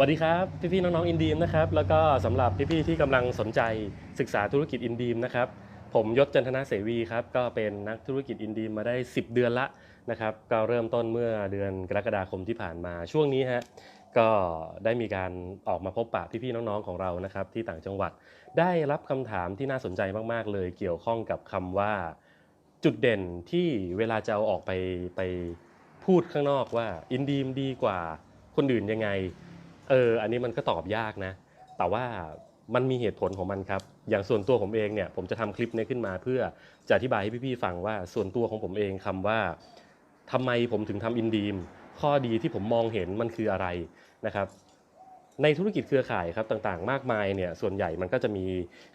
สวัสดีครับ พี่ๆน้องๆอินดีมนะครับแล้วก็สำหรับพี่ๆที่กำลังสนใจศึกษาธุรกิจอินดีมนะครับผมยศจันทนาเสวีครับก็เป็นนักธุรกิจอินดีมมาได้ 10 เดือนละนะครับก็เริ่มต้นเมื่อเดือนกรกฎาคมที่ผ่านมาช่วงนี้ฮะก็ได้มีการออกมาพบปะพี่ๆน้องๆของเรานะครับที่ต่างจังหวัด ได้รับคำถามที่น่าสนใจมากๆ เลยเกี่ยวข้องกับคำว่าจุดเด่นที่เวลาจะเอาออกไปไปพูดข้างนอกว่าอินดีมดีกว่าคนอื่นยังไง เอออันนี้มันก็ตอบยากนะ แต่ว่ามันมีเหตุผลของมันครับ อย่างส่วนตัวผมเองเนี่ยผมจะทำคลิปนี้ขึ้นมา เพื่อจะอธิบายให้พี่ๆฟังว่าส่วนตัวของผมเองคำว่าทำไมผมถึงทำอินดีมข้อดีที่ผมมองเห็นมันคืออะไรนะครับในธุรกิจเครือข่ายครับต่างๆ มากมายเนี่ยส่วนใหญ่มันก็จะมี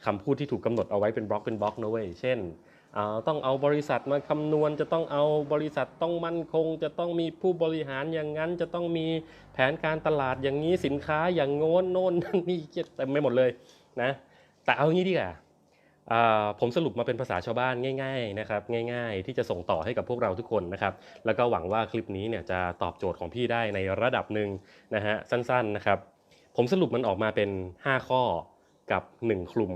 คำพูดที่ถูกกำหนดเอาไว้เป็นบล็อกเป็นบล็อกนะเว้ยเช่น ต้องเอาบริษัทมาคำนวณ จะต้องเอาบริษัทต้องมั่นคง จะต้องมีผู้บริหารอย่างนั้น จะต้องมีแผนการตลาดอย่างนี้สินค้าอย่างโน้นโน้นนั่นนี่เต็มไปหมดเลยนะแต่เอางี้ดีกว่าอ่าผมสรุปมาเป็นภาษาชาวบ้านง่ายๆนะครับง่าย ๆ ที่จะส่งต่อให้กับพวกเราทุกคนนะครับแล้วก็หวังว่าคลิปนี้เนี่ยจะตอบโจทย์ของพี่ได้ในระดับหนึ่งนะฮะสั้นๆนะครับ ผมสรุปมันออกมาเป็น 5 ข้อกับ1คลุม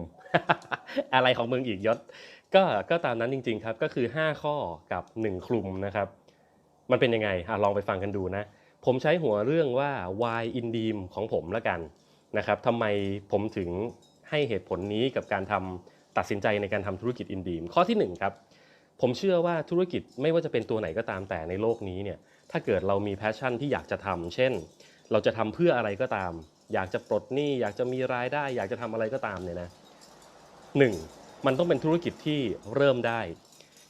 อะไรของมึงอีกยศ ก็ก็ตามนั้นจริง ๆ ครับก็คือ 5 ข้อกับ 1 คลุมนะครับ มันเป็นยังไงอะลองไปฟังกันดูนะ ผมใช้หัวเรื่องว่า why in d e a m ของผมละกันนะครับทำไมผมถึงให้เหตุผลนี้กับการทำตัดสินใจในการทำธุรกิจ in d e a m ข้อที่ 1 ครับ ผมเชื่อว่าธุรกิจไม่ว่าจะเป็นตัวไหนก็ตามแต่ในโลกนี้เนี่ยถ้าเกิดเรามีแพชชั่นที่อยากจะทำเช่น เราจะทำเพื่ออะไรก็ตาม อยากจะปลดหนี้อยากจะมีรายได้ อยากจะทำอะไรก็ตามเนี่ยนะหนึ่ง มันต้องเป็นธุรกิจที่เริ่มได้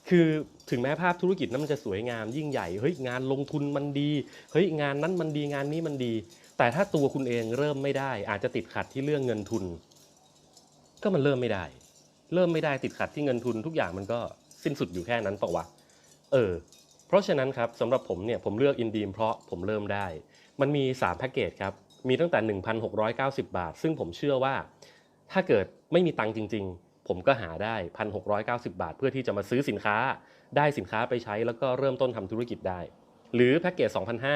คือถึงแม้ภาพธุรกิจนั้นมันจะสวยงามยิ่งใหญ่เฮ้ยงานลงทุนมันดีเฮ้ยงานนั้นมันดีงานนี้มันดี แต่ถ้าตัวคุณเองเริ่มไม่ได้ อาจจะติดขัดที่เรื่องเงินทุน ก็มันเริ่มไม่ได้ เริ่มไม่ได้ติดขัดที่เงินทุน ทุกอย่างมันก็สิ้นสุดอยู่แค่นั้นเปล่าวะเออ เพราะฉะนั้นครับสำหรับผมเนี่ยผมเลือกอินดีมเพราะผมเริ่มได้ มันมี3แพ็กเกจครับมีตั้งแต่ 1,690 บาท ซึ่งผมเชื่อว่าถ้าเกิดไม่มีตังค์จริง ๆ ผมก็หาได้ 1,690 บาท เพื่อที่จะมาซื้อสินค้า ได้สินค้าไปใช้แล้วก็เริ่มต้นทำธุรกิจได้ หรือแพ็กเกจ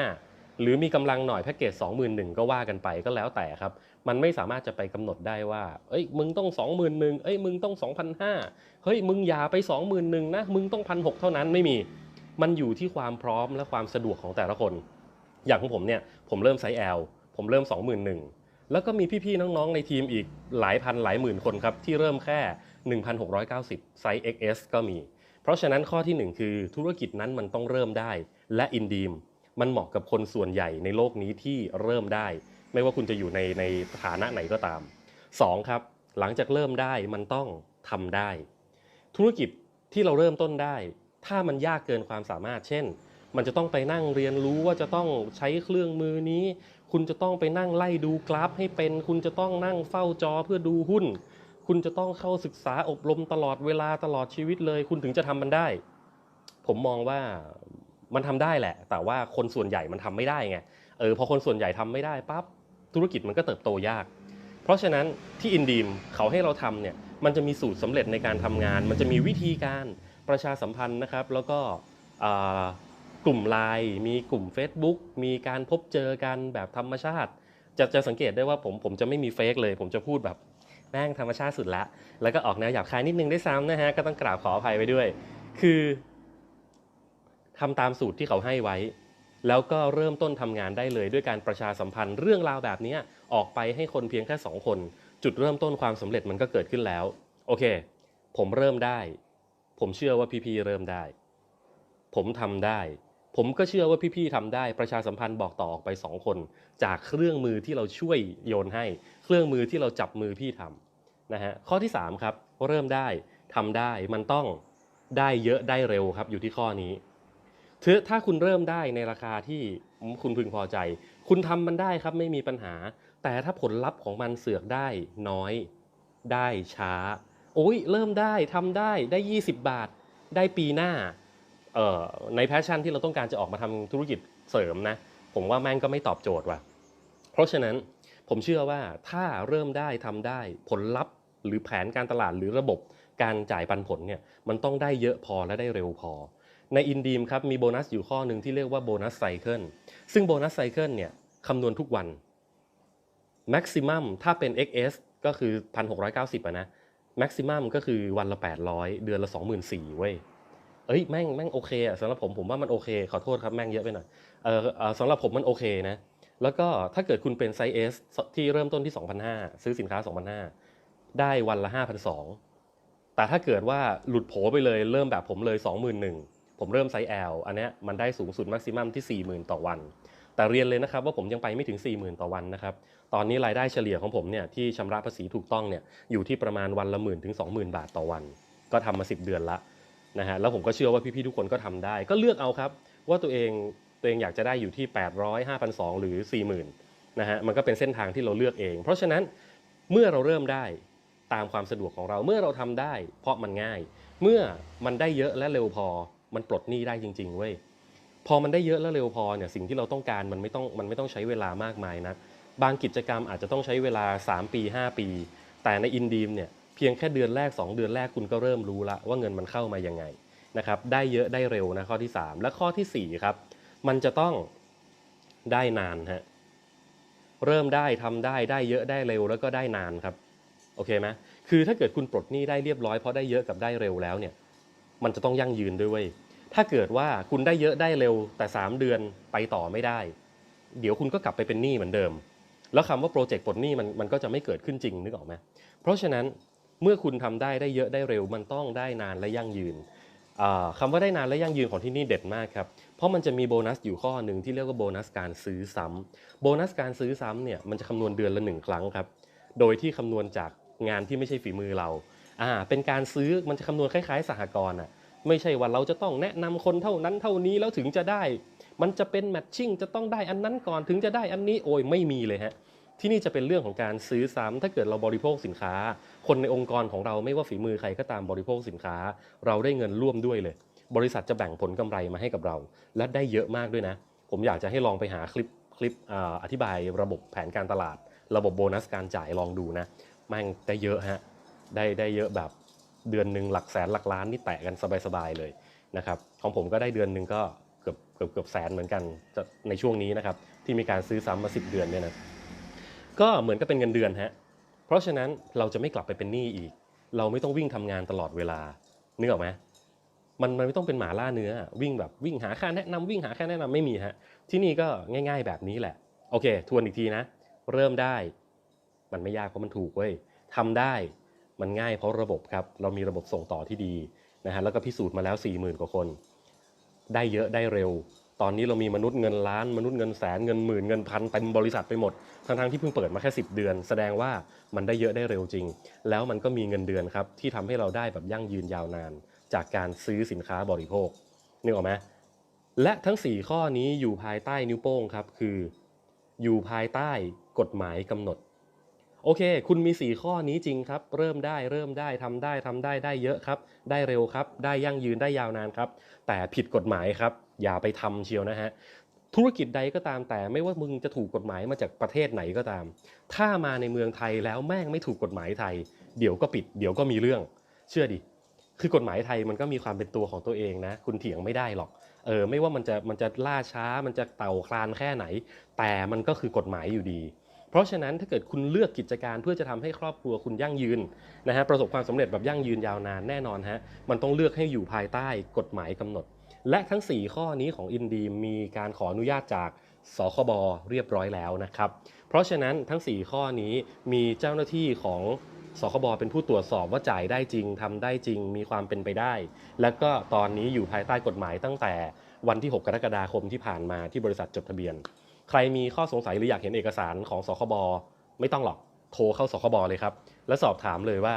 2,500 หรือมีกำลังหน่อยแพ็กเกจ21,000 ก็ว่ากันไปก็แล้วแต่ครับ มันไม่สามารถจะไปกำหนดได้ว่า เอ้ยมึงต้อง 21,000เอ้ยมึงต้อง2,500เฮ้ยมึงอย่าไป 21,000นะมึงต้อง1,600เท่านั้นไม่มี มันอยู่ที่ความพร้อมและความสะดวกของแต่ละคน อย่างของผมเนี่ยผมเริ่มไซส์ L ผมเริ่ม 21,000 แล้วก็มีพี่ๆน้องๆในทีมอีกหลายพันหลายหมื่นคนครับ ที่เริ่มแค่ 1,690 ไซส์ XS ก็มี เพราะฉะนั้นข้อทีหนึ่1 คือธุรกิจนั้นมันต้องเริ่มได้ และอินดีมมันเหมาะกับคนส่วนใหญ่ในโลกนี้ที่เริ่มได้ ไม่ว่าคุณจะอยู่ในในฐานะไหนก็ตาม 2. ครับ หลังจากเริ่มได้มันต้องทำได้ ธุรกิจที่เราเริ่มต้นได้ ถ้ามันยากเกินความสามารถ เช่น มันจะต้องไปนั่งเรียนรู้ว่าจะต้องใช้เครื่องมือนี้ คุณจะต้องไปนั่งไล่ดูกราฟให้เป็น คุณจะต้องนั่งเฝ้าจอเพื่อดูหุ้น คุณจะต้องเข้าศึกษาอบรมตลอดเวลาตลอดชีวิตเลย คุณถึงจะทำมันได้ ผมมองว่ามันทำได้แหละ แต่ว่าคนส่วนใหญ่มันทำไม่ได้ไงเออพอคนส่วนใหญ่ทำไม่ได้ปั๊บธุรกิจมันก็เติบโตยาก เพราะฉะนั้นที่อินดีมเขาให้เราทำเนี่ยมันจะมีสูตรสำเร็จในการทำงาน มันจะมีวิธีการประชาสัมพันธ์นะครับ แล้วก็ กลุ่มไลน์มีกลุ่ม Facebook มีการพบเจอกันแบบธรรมชาติ จะจะสังเกตได้ว่าผมผมจะไม่มีเฟกเลย ผมจะพูดแบบแม่งธรรมชาติสุดละ แล้วก็ออกแนวหยาบคายนิดนึงได้วยซ้ำนะฮะ ก็ต้องกราบขออภัยไปด้วย คือทำตามสูตรที่เขาให้ไว้ แล้วก็เริ่มต้นทำงานได้เลยด้วยการประชาสัมพันธ์เรื่องราวแบบนี้ออกไปให้คนเพียงแค่สองคน จุดเริ่มต้นความสำเร็จมันก็เกิดขึ้นแล้ว โอเค ผมเริ่มได้ ผมเชื่อว่าพี่ๆเริ่มได้ ผมทำได้ ผมก็เชื่อว่าพี่ๆทำได้ประชาสัมพันธ์บอกต่อออกไปสองคน จากเครื่องมือที่เราช่วยโยนให้ เครื่องมือที่เราจับมือพี่ทำนะฮะข้อที่สามครับเริ่มได้ทำได้มันต้องได้เยอะได้เร็วครับอยู่ที่ข้อนี้ถือถ้าคุณเริ่มได้ในราคาที่คุณพึงพอใจ คุณทำมันได้ครับไม่มีปัญหา แต่ถ้าผลลัพธ์ของมันเสือกได้น้อย ได้ช้า โอ้ยเริ่มได้ทำได้ได้ 20 บาท ได้ปีหน้า ในแพชชั่นที่เราต้องการจะออกมาทำธุรกิจเสริมนะ ผมว่าแม่งก็ไม่ตอบโจทย์ว่ะ เพราะฉะนั้นผมเชื่อว่าถ้าเริ่มได้ทำได้ผลลัพธ์หรือแผนการตลาดหรือระบบการจ่ายปันผลเนี่ยมันต้องได้เยอะพอและได้เร็วพอ ในอินดีมครับมีโบนัสอยู่ข้อหนึ่งที่เรียกว่าโบนัสไซเคิลซึ่งโบนัสไซเคิลเนี่ยคำนวณทุกวัน maximum ถ้าเป็น XS ก็คือ 1,690อะนะ maximum ก็คือวันละ 800 เดือนละ 24,000เว้ย อ้ยแม่งแม่งโอเคอะสำหรับผมผมว่ามันโอเค ขอโทษครับแม่งเยอะไปหน่อยเออสำหรับผมมันโอเคนะ แล้วก็ถ้าเกิดคุณเป็นไซส์ S ที่เริ่มต้นที่2,500ซื้อสินค้า2,500ได้วันละ5,200แต่ถ้าเกิดว่าหลุดโผไปเลยเริ่มแบบผมเลย 21,000ผมเริ่มไซส์ L อันเนี้ยมันได้สูงสุด maximum ที่ 40,000 ต่อวัน แต่เรียนเลยนะครับว่าผมยังไปไม่ถึง 40,000 ต่อวันนะครับตอนนี้รายได้เฉลี่ยของผมเนี่ยที่ชำระภาษีถูกต้องเนี่ยอยู่ที่ประมาณวันละหมื่นถึง20,000 บาทต่อวัน ก็ทำมา 10 เดือนละ นะฮะแล้วผมก็เชื่อว่าพี่ๆทุกคนก็ทำได้ ก็เลือกเอาครับ ว่าตัวเองตัวเองอยากจะได้อยู่ที่ 800 5,200 หรือ 40,000นะฮะมันก็เป็นเส้นทางที่เราเลือกเอง เพราะฉะนั้นเมื่อเราเริ่มได้ตามความสะดวกของเราเมื่อเราทำได้ เพราะมันง่าย เมื่อมันได้เยอะและเร็วพอ มันปลดหนี้ได้จริงๆเว้ยพอมันได้เยอะและเร็วพอเนี่ยสิ่งที่เราต้องการมันไม่ต้องมันไม่ต้องใช้เวลามากมายนะบางกิจกรรมอาจจะต้องใช้เวลา 3 ปี 5 ปี แต่ในอินดีมเนี่ย เพียงแค่เดือนแรก 2 เดือนแรกคุณก็เริ่มรู้ละว่าเงินมันเข้ามายังไงนะครับได้เยอะได้เร็วนะข้อที่ 3 และข้อทีสี่4ครับมันจะต้องได้นานฮะเริ่มได้ทำได้ได้เยอะได้เร็วแล้วก็ได้นานครับโอเคไหมคือถ้าเกิดคุณปลดหนี้ได้เรียบร้อยเพราะได้เยอะกับได้เร็วแล้วเนี่ยมันจะต้องยั่งยืนด้วยเว้ยถ้าเกิดว่าคุณได้เยอะได้เร็วแต่ 3 เดือนไปต่อไม่ได้ เดี๋ยวคุณก็กลับไปเป็นหนี้เหมือนเดิม แล้วคำว่าโปรเจกต์ปลดหนี้มันมันก็จะไม่เกิดขึ้นจริงนึกออกไหมเพราะฉะนั้น เมื่อคุณทำได้ได้เยอะได้เร็ว มันต้องได้นานและยั่งยืนอ่าคำว่าได้นานและยั่งยืนของที่นี่เด็ดมากครับ เพราะมันจะมีโบนัสอยู่ข้อหนึ่งที่เรียกว่าโบนัสการซื้อซ้ำโบนัสการซื้อซ้ำเนี่ยมันจะคำนวณเดือนละหนึ่งครั้งครับ โดยที่คำนวณจากงานที่ไม่ใช่ฝีมือเราอ่าเป็นการซื้อมันจะคำนวณคล้ายๆ สหกรณ์อะไม่ใช่ว่าเราจะต้องแนะนำคนเท่านั้นเท่านี้แล้วถึงจะได้ มันจะเป็นแมทชิ่งจะต้องได้อันนั้นก่อนถึงจะได้อันนี้โอ้ยไม่มีเลยฮะ ที่นี่จะเป็นเรื่องของการซื้อซ้ำถ้าเกิดเราบริโภคสินค้า คนในองค์กรของเราไม่ว่าฝีมือใครก็ตามบริโภคสินค้า เราได้เงินร่วมด้วยเลย บริษัทจะแบ่งผลกำไรมาให้กับเรา และได้เยอะมากด้วยนะ ผมอยากจะให้ลองไปหาคลิปคลิปออธิบายระบบแผนการตลาด ระบบโบนัสการจ่ายลองดูนะแม่งได้เยอะฮะได้ได้เยอะแบบเดือนหนึ่งหลักแสนหลักล้านนี่แตะกันสบายๆเลยนะครับของผมก็ได้เดือนหนึ่งก็เกือบเกือบเกือบแสนเหมือนกันในช่วงนี้นะครับที่มีการซื้อซ้ำมา 10 เดือนเนี่ยนะ ก็เหมือนกับเป็นเงินเดือนฮะเพราะฉะนั้นเราจะไม่กลับไปเป็นหนี้อีก เราไม่ต้องวิ่งทำงานตลอดเวลานึกออกไหมมันมันไม่ต้องเป็นหมาล่าเนื้อ วิ่งแบบวิ่งหาค่าแนะนำวิ่งหาค่าแนะนำไม่มีฮะที่นี่ก็ง่าย ๆ แบบนี้แหละ โอเค ทวนอีกทีนะ เริ่มได้ มันไม่ยากเพราะมันถูกเว้ยทำได้มันง่ายเพราะระบบครับ เรามีระบบส่งต่อที่ดีนะฮะแล้วก็พิสูจน์มาแล้ว 4 0,000 กว่าคน ได้เยอะได้เร็ว ตอนนี้เรามีมนุษย์เงินล้านมนุษย์เงินแสนเงินหมื่นเงินพันเต็มบริษัทไปหมดทั้งๆที่เพิ่งเปิดมาแค่ 10 เดือน แสดงว่ามันได้เยอะได้เร็วจริง แล้วมันก็มีเงินเดือนครับที่ทำให้เราได้แบบยั่งยืนยาวนาน จากการซื้อสินค้าบริโภคนึกออกไหมและทั้ง 4 ข้อนี้อยู่ภายใต้นิ้วโป้งครับคือ อยู่ภายใต้กฎหมายกำหนด โอเค คุณมี 4 ข้อนี้จริงครับ เริ่มได้เริ่มได้ทำได้ทำได้ได้เยอะครับ ได้เร็วครับ ได้ยั่งยืนได้ยาวนานครับ แต่ผิดกฎหมายครับ อย่าไปทำเชียวนะฮะธุรกิจใดก็ตามแต่ไม่ว่ามึงจะถูกกฎหมายมาจากประเทศไหนก็ตาม ถ้ามาในเมืองไทยแล้วแม่งไม่ถูกกฎหมายไทย เดี๋ยวก็ปิด เดี๋ยวก็มีเรื่อง เชื่อดิคือกฎหมายไทยมันก็มีความเป็นตัวของตัวเองนะ คุณเถียงไม่ได้หรอกเออไม่ว่ามันจะมันจะล่าช้ามันจะเต่าคลานแค่ไหน แต่มันก็คือกฎหมายอยู่ดี เพราะฉะนั้นถ้าเกิดคุณเลือกกิจการเพื่อจะทำให้ครอบครัวคุณยั่งยืนนะฮะประสบความสำเร็จแบบยั่งยืนยาวนานแน่นอนฮะมันต้องเลือกให้อยู่ภายใต้กฎหมายกำหนด และทั้ง 4 ข้อนี้ของอินดีมีการขออนุญาตจากสคบเรียบร้อยแล้วนะครับ เพราะฉะนั้นทั้ง 4 ข้อนี้มีเจ้าหน้าที่ของสคบเป็นผู้ตรวจสอบว่าจ่ายได้จริงทำได้จริงมีความเป็นไปได้ และก็ตอนนี้อยู่ภายใต้กฎหมายตั้งแต่วันที่ 6 กรกฎาคมที่ผ่านมาที่บริษัทจดทะเบียน ใครมีข้อสงสัยหรืออยากเห็นเอกสารของสคบไม่ต้องหรอกโทรเข้าสคบเลยครับ แล้วสอบถามเลยว่า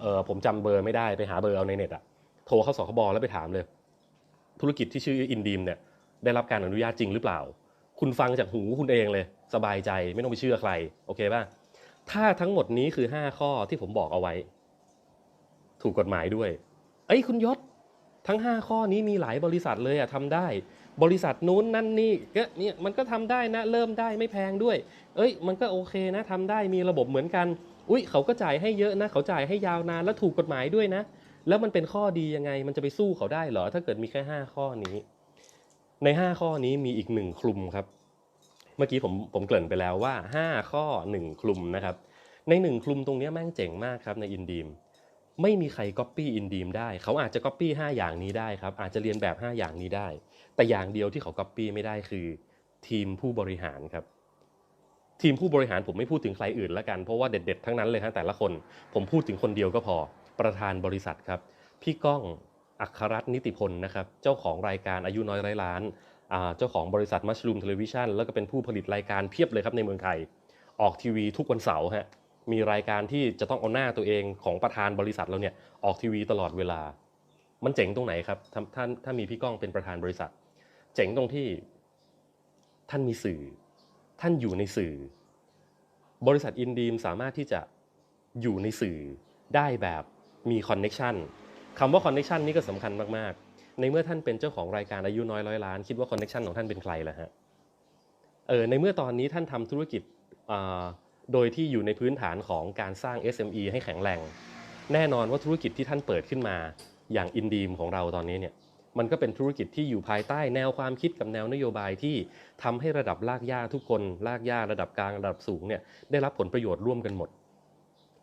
เออผมจำเบอร์ไม่ได้ไปหาเบอร์เอาในเน็ตอะโทรเข้าสคบแล้วไปถามเลย ธุรกิจที่ชื่ออินดีมเนี่ยได้รับการอนุญาตจริงหรือเปล่า คุณฟังจากหูคุณเองเลย สบายใจไม่ต้องไปเชื่อใคร โอเคป่ะถ้าทั้งหมดนี้คือ 5 ข้อที่ผมบอกเอาไว้ ถูกกฎหมายด้วย เอ้ยคุณยศทั้ง 5 ข้อนี้มีหลายบริษัทเลยอะทำได้ บริษัทนู้นนั่นนี่ก็เนี่ยมันก็ทำได้นะเริ่มได้ไม่แพงด้วย เอ้ย มันก็โอเคนะทำได้มีระบบเหมือนกัน อุ้ยเขาก็จ่ายให้เยอะนะ เขาจ่ายให้ยาวนานและถูกกฎหมายด้วยนะ แล้วมันเป็นข้อดียังไง มันจะไปสู้เขาได้เหรอ ถ้าเกิดมีแค่5ข้อนี้ ใน5ข้อนี้มีอีกหนึ่งคลุมครับ เมื่อกี้ผมผมเกริ่นไปแล้วว่า5ข้อ1คลุมนะครับ ใน1คลุมตรงนี้แม่งเจ๋งมากครับในอินดีมไม่มีใครก๊อปปี้อินดีมได้ เขาอาจจะก๊อปปี้5อย่างนี้ได้ครับ อาจจะเรียนแบบ 5 อย่างนี้ได้ แต่อย่างเดียวที่เขาก๊อปปี้ไม่ได้คือ ทีมผู้บริหารครับ ทีมผู้บริหารผมไม่พูดถึงใครอื่นละกัน เพราะว่าเด็ดๆทั้งนั้นเลยฮะแต่ละคน ผมพูดถึงคนเดียวก็พอ ประธานบริษัทครับ พี่ก้องอัครรัตน์นิติพลนะครับ เจ้าของรายการอายุน้อยไร้ล้าน เจ้าของบริษัทมัชลูมเทเลวิชันแล้วก็เป็นผู้ผลิตรายการเพียบเลยครับในเมืองไทย ออกทีวีทุกวันเสาร์ฮะ มีรายการที่จะต้องเอาหน้าตัวเองของประธานบริษัทเราเนี่ยออกทีวีตลอดเวลา มันเจ๋งตรงไหนครับท่านถ้ามีพี่ก้องเป็นประธานบริษัท เจ๋งตรงที่ท่านมีสื่อ ท่านอยู่ในสื่อ บริษัทอินดีมสามารถที่จะอยู่ในสื่อได้แบบ มีคอนเน็ชันคำว่าคอนเน็ชันนี่ก็สำคัญมากๆ ในเมื่อท่านเป็นเจ้าของรายการอายุน้อยร้อยล้าน คิดว่าคอนเน็ชันของท่านเป็นใครล่ะฮะเออในเมื่อตอนนี้ท่านทำธุรกิจโดยที่อยู่ในพื้นฐานของการสร้าง SME ให้แข็งแรงแน่นอนว่าธุรกิจที่ท่านเปิดขึ้นมาอย่างอินดีมของเราตอนนี้เนี่ยมันก็เป็นธุรกิจที่อยู่ภายใต้แนวความคิดกับแนวนโยบายที่ทำให้ระดับลากย่าทุกคนลากย่าระดับกลางระดับสูงเนี่ยได้รับผลประโยชน์ร่วมกันหมด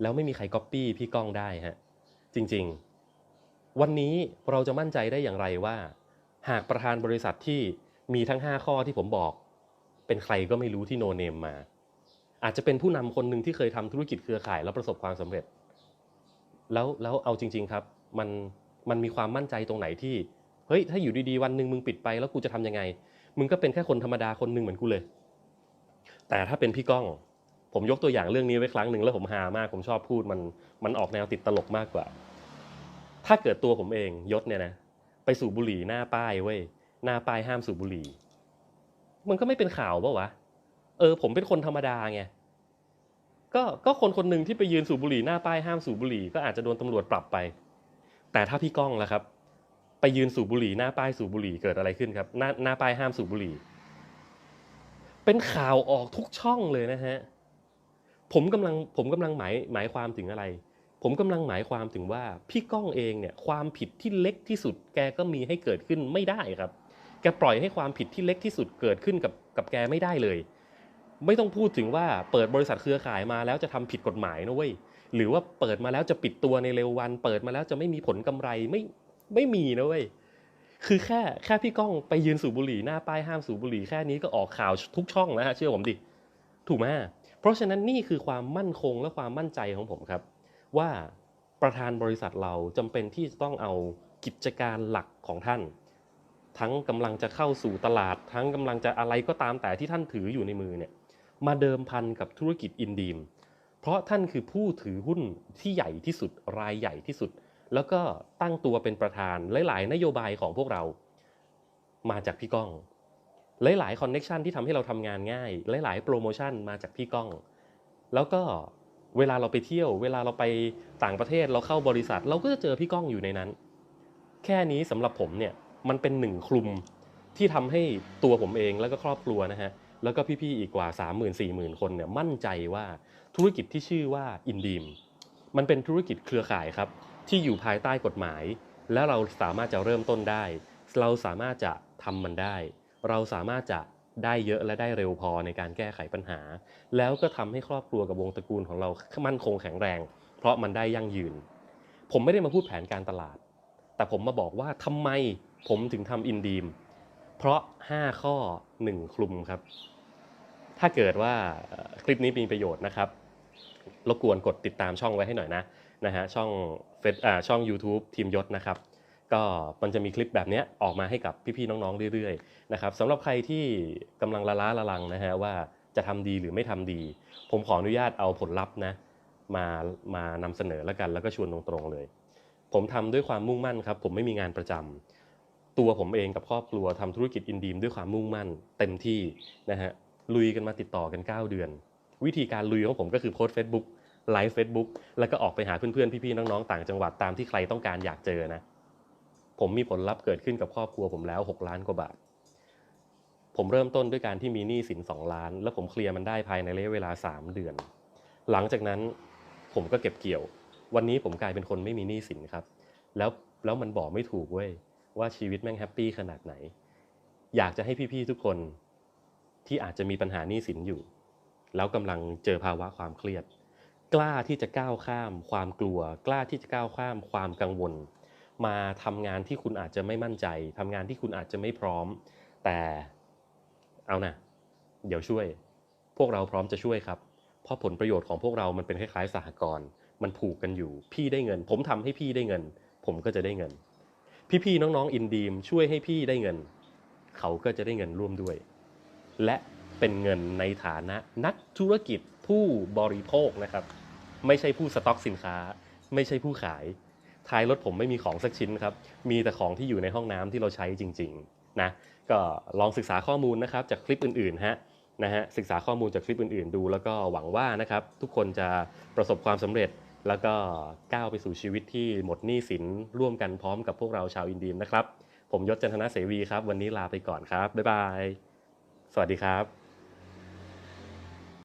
แล้วไม่มีใครก๊อปปี้พี่ก้องได้ฮะ จริงๆ วันนี้เราจะมั่นใจได้อย่างไรว่า หากประธานบริษัทที่มีทั้ง 5 ข้อที่ผมบอก เป็นใครก็ไม่รู้ที่โนเนมมา อาจจะเป็นผู้นำคนหนึ่งที่เคยทำธุรกิจเครือข่ายแล้วประสบความสำเร็จ แล้วแล้วเอาจริง ๆครับ มันมันมีความมั่นใจตรงไหนที่เฮ้ยถ้าอยู่ดีๆวันหนึ่งมึงปิดไปแล้วกูจะทำยังไง มึงก็เป็นแค่คนธรรมดาคนหนึ่งเหมือนกูเลย แต่ถ้าเป็นพี่ก้อง ผมยกตัวอย่างเรื่องนี้ไว้ครั้งหนึ่งแล้วผมฮามาก ผมชอบพูดมันมันออกแนวติดตลกมากกว่า ถ้าเกิดตัวผมเองยศเนี่ยนะไปสูบบุหรี่หน้าป้ายเว้ยหน้าป้ายห้ามสูบบุหรี่ มันก็ไม่เป็นข่าวปะวะเออ ผมเป็นคนธรรมดาไงก็ก็คนคนหนึ่งที่ไปยืนสูบบุหรี่หน้าป้ายห้ามสูบบุหรี่ก็อาจจะโดนตำรวจปรับไป แต่ถ้าพี่ก้องล่ะครับ ไปยืนสูบบุหรี่หน้าป้ายสูบบุหรี่เกิดอะไรขึ้นครับหน้าหน้าป้ายห้ามสูบบุหรี่ เป็นข่าวออกทุกช่องเลยนะฮะ ผมกำลังผมกำลังหมายหมายความถึงอะไร ผมกำลังหมายความถึงว่าพี่ก้องเองเนี่ยความผิดที่เล็กที่สุด แกก็มีให้เกิดขึ้นไม่ได้ครับ แกปล่อยให้ความผิดที่เล็กที่สุดเกิดขึ้นกับกับแกไม่ได้เลย ไม่ต้องพูดถึงว่าเปิดบริษัทเครือข่ายมาแล้วจะทำผิดกฎหมายนะเว้ยหรือว่าเปิดมาแล้วจะปิดตัวในเร็ววัน เปิดมาแล้วจะไม่มีผลกำไรไม่ไม่มีนะเว้ยคือแค่แค่พี่ก้องไปยืนสูบบุหรี่หน้าป้ายห้ามสูบบุหรี่แค่นี้ก็ออกข่าวทุกช่องแล้วฮะเชื่อผมดิถูกไหม ราะฉะนั้นนี่คือความมั่นคงและความมั่นใจของผมครับ ว่าประธานบริษัทเราจำเป็นที่จะต้องเอากิจการหลักของท่าน ทั้งกำลังจะเข้าสู่ตลาด ทั้งกำลังจะอะไรก็ตามแต่ที่ท่านถืออยู่ในมือเนี่ยมาเดิมพันกับธุรกิจอินดีม เพราะท่านคือผู้ถือหุ้นที่ใหญ่ที่สุดรายใหญ่ที่สุด แล้วก็ตั้งตัวเป็นประธานหลาย ๆ นโยบายของพวกเรา มาจากพี่ก้อง หลายๆคอนเน็ชันที่ทำให้เราทำงานง่าย หลายๆโปรโมชั่นมาจากพี่ก้อง แล้วก็เวลาเราไปเที่ยว เวลาเราไปต่างประเทศเราเข้าบริษัท เราก็จะเจอพี่ก้องอยู่ในนั้น แค่นี้สำหรับผมเนี่ยมันเป็นหนึ่งคลุมที่ทำให้ตัวผมเองแล้วก็ครอบครัวนะฮะแล้วก็พี่ๆอีกกว่า 3 0 0 0 0 4 0 0 0 คนเนี่ยมั่นใจว่าธุรกิจที่ชื่อว่าอินดีมมันเป็นธุรกิจเครือข่ายครับที่อยู่ภายใต้กฎหมาย และเราสามารถจะเริ่มต้นได้ เราสามารถจะทำมันได้ เราสามารถจะได้เยอะและได้เร็วพอในการแก้ไขปัญหา แล้วก็ทำให้ครอบครัวกับวงตระกูลของเรามั่นคงแข็งแรง เพราะมันได้ยั่งยืน ผมไม่ได้มาพูดแผนการตลาด แต่ผมมาบอกว่าทำไมผมถึงทำอินดีม เพราะ 5 ข้อ 1 คลุมครับ ถ้าเกิดว่าคลิปนี้มีประโยชน์นะครับ รบกวนกดติดตามช่องไว้ให้หน่อยนะนะฮะช่องเฟซอ่าช่อง YouTube ทีมยศนะครับ ก็มันจะมีคลิปแบบนี้ออกมาให้กับพี่ๆน้องๆเรื่อยๆนะครับสำหรับใครที่กำลังละล้าละลังนะฮะว่าจะทำดีหรือไม่ทำดี ผมขออนุญาตเอาผลลัพธ์นะมามานำเสนอแล้วกันแล้วก็ชวนตรงๆเลย ผมทำด้วยความมุ่งมั่นครับ ผมไม่มีงานประจำตัวผมเองกับครอบครัวทำธุรกิจอินดีมด้วยความมุ่งมั่น เต็มที่นะฮะลุยกันมาติดต่อกัน 9 เดือน วิธีการลุยของผมก็คือโพสต์ Facebook ไลฟ์ Facebook แล้วก็ออกไปหาเพื่อนๆพี่ๆน้องๆต่างจังหวัดตามที่ใครต้องการอยากเจอนะ ผมมีผลลัพธ์เกิดขึ้นกับครอบครัวผมแล้ว 6 ล้านกว่าบาท ผมเริ่มต้นด้วยการที่มีหนี้สิน 2 ล้าน แล้วผมเคลียร์มันได้ภายในระยะเวลา 3 เดือน หลังจากนั้นผมก็เก็บเกี่ยว วันนี้ผมกลายเป็นคนไม่มีหนี้สินครับ แล้วแล้วมันบอกไม่ถูกเว้ยว่าชีวิตแม่งแฮปปี้ขนาดไหน อยากจะให้พี่ๆทุกคนที่อาจจะมีปัญหาหนี้สินอยู่ แล้วกำลังเจอภาวะความเครียด กล้าที่จะก้าวข้าม ความกลัว กล้าที่จะก้าวข้าม ความกังวล มาทำงานที่คุณอาจจะไม่มั่นใจทำงานที่คุณอาจจะไม่พร้อม แต่เอานะเดี๋ยวช่วย พวกเราพร้อมจะช่วยครับ เพราะผลประโยชน์ของพวกเรามันเป็นคล้ายๆสหกรณ์มันผูกกันอยู่ พี่ได้เงิน ผมทำให้พี่ได้เงิน ผมก็จะได้เงิน พี่ๆน้องๆอินดีมช่วยให้พี่ได้เงิน เขาก็จะได้เงินร่วมด้วย และเป็นเงินในฐานะนักธุรกิจผู้บริโภคนะครับ ไม่ใช่ผู้สต็อกสินค้า ไม่ใช่ผู้ขาย ท้ายรถผมไม่มีของสักชิ้นครับ มีแต่ของที่อยู่ในห้องน้ำที่เราใช้จริงๆนะก็ลองศึกษาข้อมูลนะครับจากคลิปอื่นๆฮะนะฮะศึกษาข้อมูลจากคลิปอื่นๆดู แล้วก็หวังว่านะครับทุกคนจะประสบความสำเร็จ แล้วก็ก้าวไปสู่ชีวิตที่หมดหนี้สินร่วมกันพร้อมกับพวกเราชาวอินดีมนะครับ ผมยศจันทนาเสวีครับ วันนี้ลาไปก่อนครับบ๊ายบายสวัสดีครับ